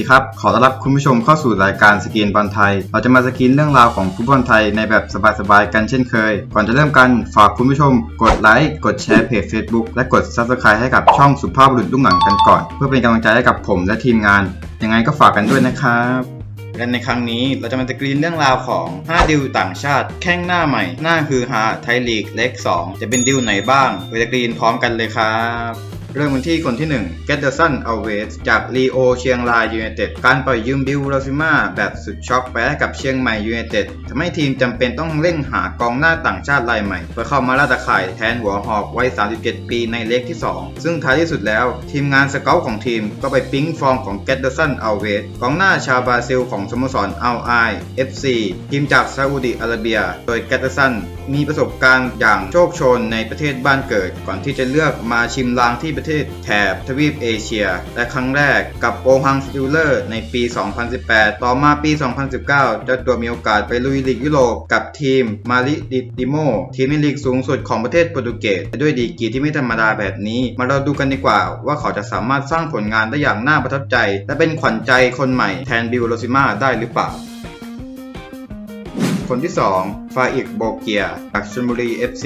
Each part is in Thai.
ดีครับ ขอต้อนรับคุณผู้ชมเข้าสู่รายการสกรีนบอลไทย เราจะมาสกรีนเรื่องราวของฟุตบอลไทยในแบบสบายๆกันเช่นเคย ก่อนจะเริ่มกันฝากคุณผู้ชม กดไลค์กดแชร์เพจ Facebook และกด Subscribe ให้กับช่องสุภาพบุรุษลุ่งหลังกันก่อน เพื่อเป็นกำลังใจให้กับผมและทีมงาน ยังไงก็ฝากกันด้วยนะครับและในครั้งนี้เราจะมาสกรีนเรื่องราวของ 5 ดิวต่างชาติ แข้งหน้าใหม่ หน้าคือฮาไทยลีกเล็ก 2 จะเป็นดิวไหนบ้างไปสกรีนพร้อมกันเลยครับ เริ่มกันที่คนที่1 g e t t e r s o n Always จากลีโอเชียงรายยู n นเต็ดการปล่อยยืมบิลโรซิมาแบบสุดช็อกไปให้กับเชียงใหม่ยู n นเต็ดทำให้ทีมจำเป็นต้องเร่งหากองหน้าต่างชาติรายใหม่ เพื่อเข้ามาล่าตะข่ายแทนหัวหอกวัย 37 ปีในเล็กที่ 2 ซึ่งท้ายที่สุดแล้ว ทีมงานสเกลของทีมก็ไปปิ๊งฟอร์มของ g e t t e r s o n Always กองหน้าชาวบราซิลของสโมสร Al i FC ทีมจากซาอุดิอาระเบีย โดย g e t t e r s o n มีประสบการณ์อย่างโชคชนในประเทศบ้านเกิด ก่อนที่จะเลือกมาชิมลางที่ประเทศแถบทวีปเอเชีย และครั้งแรกกับโอฮังสติลเลอร์ในปี 2018 ต่อมาปี 2019 เจ้าตัวมีโอกาสไปลุยลีกยุโรปกับทีมมาริดิดิโมทีมในลีกสูงสุดของประเทศโปรตุเกสด้วยดีกีที่ไม่ธรรมดาแบบนี้ มาเราดูกันดีกว่า ว่าเขาจะสามารถสร้างผลงานได้อย่างน่าประทับใจ และเป็นขวัญใจคนใหม่แทนบิลโรซิมาได้หรือเปล่า คนที่ 2 ฟาอิกโบเกียจากชลบุรี FC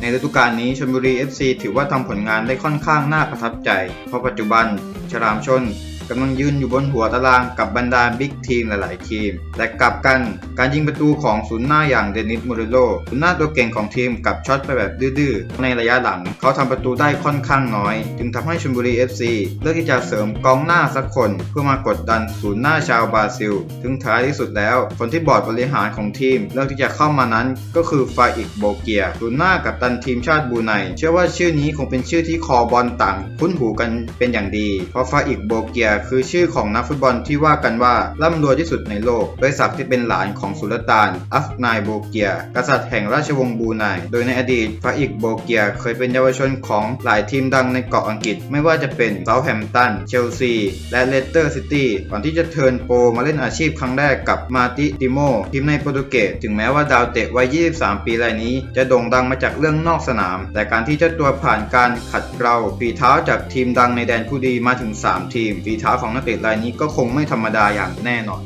ในฤดูกาลนี้ชลบุรี FC ถือว่าทำผลงานได้ค่อนข้างน่าประทับใจ เพราะปัจจุบันฉลามชน กำลังยืนอยู่บนหัวตารางกับบรรดาบิ๊กทีมหลายๆทีมและกลับกันการยิงประตูของศูนย์หน้าอย่างเดนิสมูริโลศูนย์หน้าตัวเก่งของทีมกับช็อตไปแบบดื้อๆ ในระยะหลัง เขาทำประตูได้ค่อนข้างน้อย จึงทำให้ชลบุรี FC เลือกที่จะเสริมกองหน้าสักคน เพื่อมากดดันศูนย์หน้าชาวบราซิล ถึงท้ายที่สุดแล้ว คนที่บอร์ดบริหารของทีม เลือกที่จะเข้ามานั้นก็คือฟาอิกโบเกียศูนย์หน้ากับตันทีมชาติบูไนเชื่อว่าชื่อนี้คงเป็นชื่อที่คอบอลต่างคุ้นหูกันเป็นอย่างดีเพราะฟาอิกโบเกียคือชื่อของนักฟุตบอลที่ว่ากันว่าร่ำรวยที่สุดในโลก โดยศักดิ์ที่เป็นหลานของสุลต่าน อัฟนายโบเกีย กษัตริย์แห่งราชวงศ์บูไน โดยในอดีตฟาอิกโบเกียเคยเป็นเยาวชนของหลายทีมดังในเกาะอังกฤษ ไม่ว่าจะเป็นเซาท์แฮมป์ตัน เชลซี และเลสเตอร์ซิตี้ ก่อนที่จะเทิร์นโปรมาเล่นอาชีพครั้งแรกกับมาติติโม ทีมในโปรตุเกส ถึงแม้ว่าดาวเตะวัย 23 ปีรายนี้ จะโด่งดังมาจากเรื่องนอกสนาม แต่การที่เจ้าตัวผ่านการขัดเกลาฝีเท้าจากทีมดังในแดนผู้ดีมาถึง 3 ทีมฝีเท้าของนักเตะรายนี้ก็คงไม่ธรรมดาอย่างแน่นอน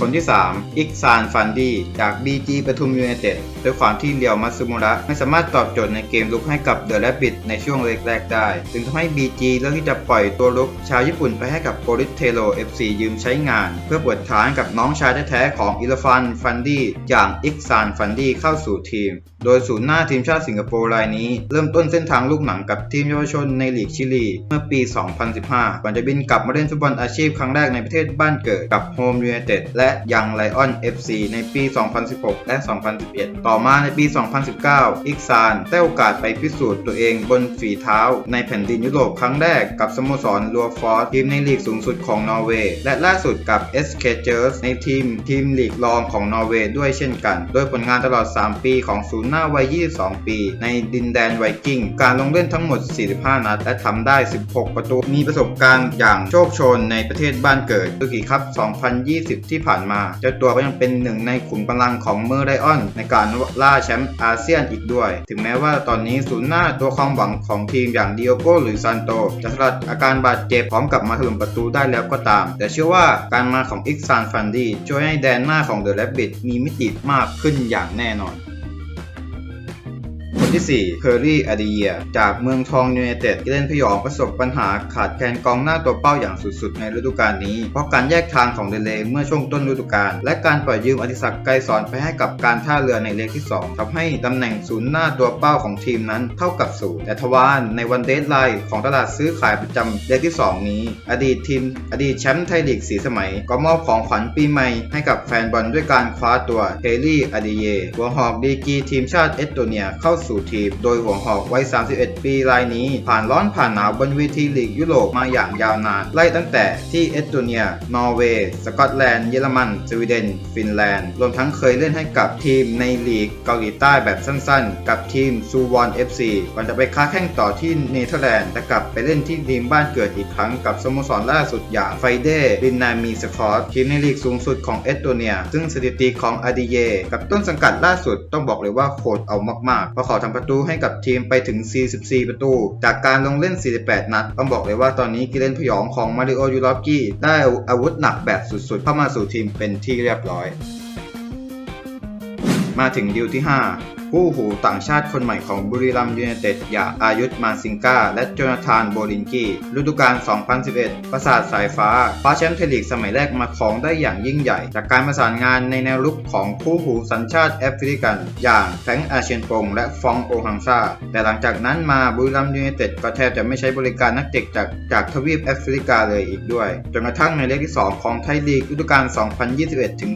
คนที่ 3 อิกซานฟันดีจาก BG ปทุมยูไนเต็ดด้วยความที่เรียวมัตสึมุระไม่สามารถตอบโจทย์ในเกมลุกให้กับเดอะแรบบิทในช่วงแรกๆได้ จึงทำให้ BG เลือกที่จะปล่อยตัวลุกชาวญี่ปุ่นไปให้กับโปริสเทโล FC ยืมใช้งาน เพื่อเปิดทางกับน้องชายแท้ๆของอิลฟันฟันดี้อย่างอิกซานฟันดี้เข้าสู่ทีม โดยศูนย์หน้าทีมชาติสิงคโปร์รายนี้ เริ่มต้นเส้นทางลูกหนังกับทีมเยาวชนในลีกชิลี เมื่อปี 2015ก่อนจะบินกลับมาเล่นฟุตบอลอาชีพครั้งแรกในประเทศบ้านเกิดกับโฮมยูไนเต็ดและยังไลออน FC ในปี 2016 และ 2011ต่อ่อมาในปี 2019 อิกซานได้โอกาสไปพิสูจน์ตัวเองบนฝีเท้า ในแผ่นดินยุโรปครั้งแรกกับสโมสรลัวฟอร์ทีมในลีกสูงสุดของนอร์เวย์และล่าสุดกับ SK j e r s ในทีมทีมลีกรองของนอร์เวย์ด้วยเช่นกัน โดยผลงานตลอด 3 ปีของศูนย์หน้าวัย 22 ปี ในดินแดนไวกิ้ง การลงเล่นทั้งหมด 45 นัด และทำได้ 16 ประตู มีประสบการณ์อย่างโชคชนในประเทศบ้านเกิดดูกี่ครับ 2020 ที่ผ่านมา เจ้าตัวก็ยังเป็นหนึ่งในขุมกำลังของเมอร์ไดออนในการล่าแชมป์อาเซียนอีกด้วย ถึงแม้ว่าตอนนี้ศูนย์หน้าตัวความหวังของทีมอย่างดิโอโกหรือซานโตจะสลัดอาการบาดเจ็บพร้อมกับมาถล่มประตูได้แล้วก็ตาม แต่เชื่อว่าการมาของอิกซานฟันดีช่วยให้แดนหน้าของเดอะแรบบิทมีมิติมากขึ้นอย่างแน่นอน คนที่ 4 เคอรี่อาดีเยีย จากเมืองทองยูไนเต็ดเล่นพยองประสบปัญหาขาดแคลนกองหน้าตัวเป้าอย่างสุดๆ ในฤดูกาลนี้ เพราะการแยกทางของเดเลเมื่อช่วงต้นฤดูกาลและการปล่อยยืมอธิศักดิ์ไกรสอนไปให้กับการท่าเรือในเลขที่ 2ทำให้ตำแหน่งศูนย์หน้าตัวเป้าของทีมนั้นเท่ากับศูนย์แต่ทว่าในวันเดทไลน์ของตลาดซื้อขายประจำเลขที่ 2 นี้ อดีตทีม อดีตแชมป์ไทยลีกสีสมัย ก็มอบของขวัญปีใหม่ให้กับแฟนบอลด้วยการคว้าตัวเฮลี่อาดีเยหัวหอกดีกีทีมชาติเอสโตเนียเข้าสู่ทีม โดยหัวหอกวัย 31 ปีรายนี้ ผ่านร้อนผ่านหนาวบนเวทีลีกยุโรปมาอย่างยาวนาน ไล่ตั้งแต่ที่เอสโตเนีย นอร์เวย์ สกอตแลนด์ เยอรมัน สวีเดน ฟินแลนด์ รวมทั้งเคยเล่นให้กับทีมในลีกเกาหลีใต้แบบสั้นๆ กับทีมซูวอน FC ก่อนจะไปค้าแข่งต่อที่เนเธอร์แลนด์และกลับไปเล่นที่ทีมบ้านเกิดอีกครั้งกับสโมสรล่าสุดอย่างไฟเดลินนามีสคอตทีมในลีกสูงสุดของเอสโตเนีย ซึ่งสถิติของอาดีเย กับต้นสังกัดล่าสุดต้องบอกเลยว่าโหดเอามากๆเพราะเขาทำประตูให้กับทีมไปถึง 44 ประตู จากการลงเล่น 48 นัดต้องบอกเลยว่าตอนนี้กิเลนพยองของมาริโอยูรอฟกี้ได้อาวุธหนักแบบสุดๆ เข้ามาสู่ทีมเป็นที่เรียบร้อย มาถึงดิวที่ 5 ผู้หูต่างชาติคนใหม่ของบุรีรัมย์ยูไนเต็ดอย่างอายุธมาซิงกาและโจนาธานโบลินกีฤดูกาล 2011 ประสาทสายฟ้าคว้าแชมป์ไทลีกสมัยแรกมาครองได้อย่างยิ่งใหญ่ จากการประสานงานในแนวรุกของผู้หูสัญชาติแอฟริกัน อย่างแฟงอาเชนปงและฟองโอฮังซาแต่หลังจากนั้นมาบุรีรัมย์ยูไนเต็ดก็แทบจะไม่ใช้บริการนักเตะจากจากทวีปแอฟริกาเลยอีกด้วยจนกระทั่งในเลขที่ 2 ของไทยลีกฤดูกาล 2021 ถึง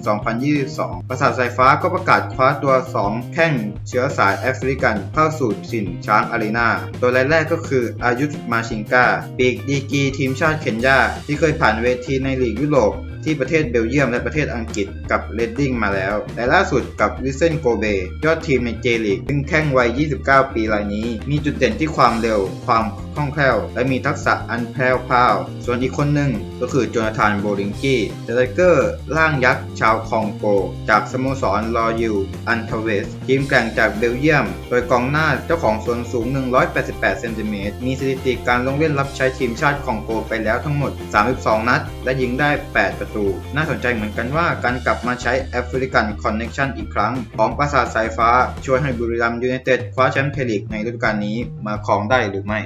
2022 ประสาทสายฟ้าก็ประกาศคว้าตัว 2 แข้งเชื้อสายแอฟริกันเข้าสู่ถิ่นช้างอารีนาตัวรายแรกก็คืออายุมาชิงกาปีกดีกีทีมชาติเคนยาที่เคยผ่านเวทีในลีกยุโรป ที่ประเทศเบลเยียมและประเทศอังกฤษกับเรดดิ้งมาแล้วและล่าสุดกับวิเซนโกเบยอดทีมในเจลีกซึ่งแข้งวัย 29 ปีรายนี้ มีจุดเด่นที่ความเร็ว ความคล่องแคล่ว และมีทักษะอันแพร่วพราว ส่วนอีกคนหนึ่งก็คือโจนาธานโบลิงกี้เดลเกอร์ร่างยักษ์ชาวคองโก จากสโมสรลอยูอันทเวส ทีมแกร่งจากเบลเยียม โดยกองหน้าเจ้าของส่วนสูง 188 เซนติเมตร มีสถิติการลงเล่นรับใช้ทีมชาติคองโกไปแล้วทั้งหมด 32 นัด และยิงได้ 8 ประตูน่าสนใจเหมือนกันว่าการกลับมาใช้แอฟริกันคอนเน็ชันอีกครั้ง ของปราสาทสายฟ้า ช่วยให้บุรีรัมย์ยูไนเต็ดคว้าแชมป์เทลิกในฤดูกาลนี้มาครองได้หรือไม่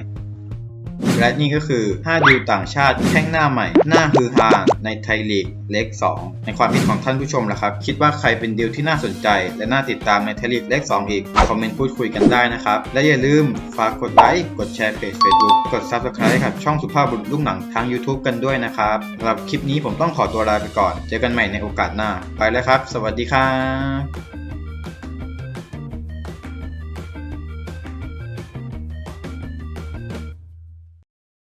และนี่ก็คือ 5 ดิวต่างชาติแข้งหน้าใหม่ หน้าฮือฮาในไทยลีกเล็ก 2 ในความคิดของท่านผู้ชมล่ะครับ คิดว่าใครเป็นดิวที่น่าสนใจ และน่าติดตามในไทยลีกเล็ก 2 อีก คอมเมนต์พูดคุยกันได้นะครับ และอย่าลืมฝากกดไลค์กดแชร์เพจ Facebook กด Subscribe กับช่องสุภาพบุรุษลูกหนังทาง YouTube กันด้วยนะครับสำหรับคลิปนี้ผมต้องขอตัวลาไปก่อน เจอกันใหม่ในโอกาสหน้า ไปแล้วครับ สวัสดีครับ